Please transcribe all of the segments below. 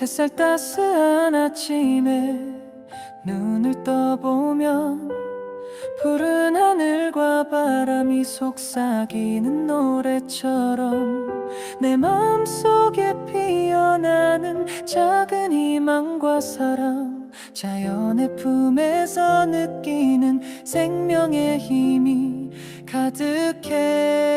햇살 따스한 아침에 눈을 떠보면 푸른 하늘과 바람이 속삭이는 노래처럼 내 마음속에 피어나는 작은 희망과 사랑 자연의 품에서 느끼는 생명의 힘이 가득해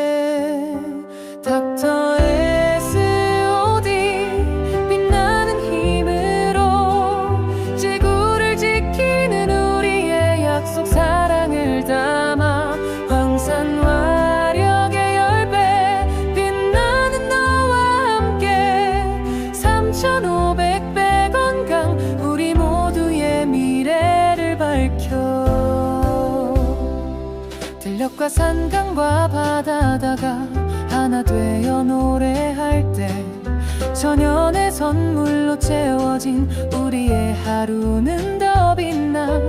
3500배 건강 우리 모두의 미래를 밝혀. 들녘과 산강과 바다다가 하나 되어 노래할 때 천연의 선물로 채워진 우리의 하루는 더 빛나.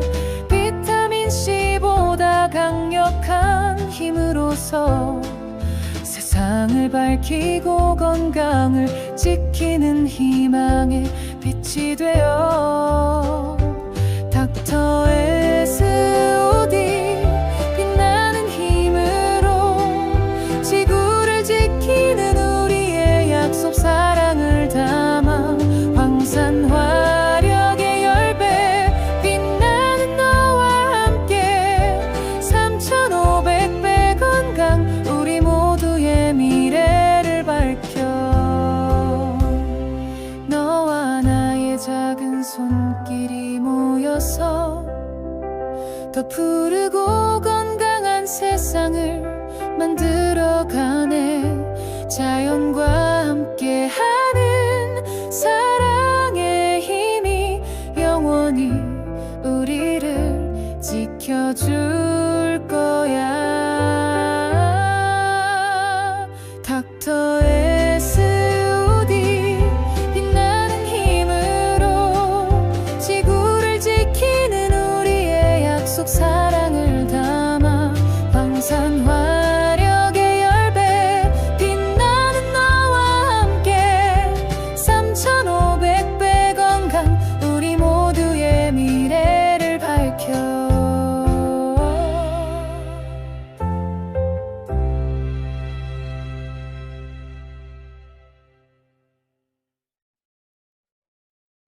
비타민 C보다 강력한 힘으로서 세상을 밝히고 건강을 지키는 희망의 빛이 되어 작은 손길이 모여서 더 푸르고 건강한 세상을 만들어가네. 자연과 함께하는 사랑의 힘이 영원히 계속 살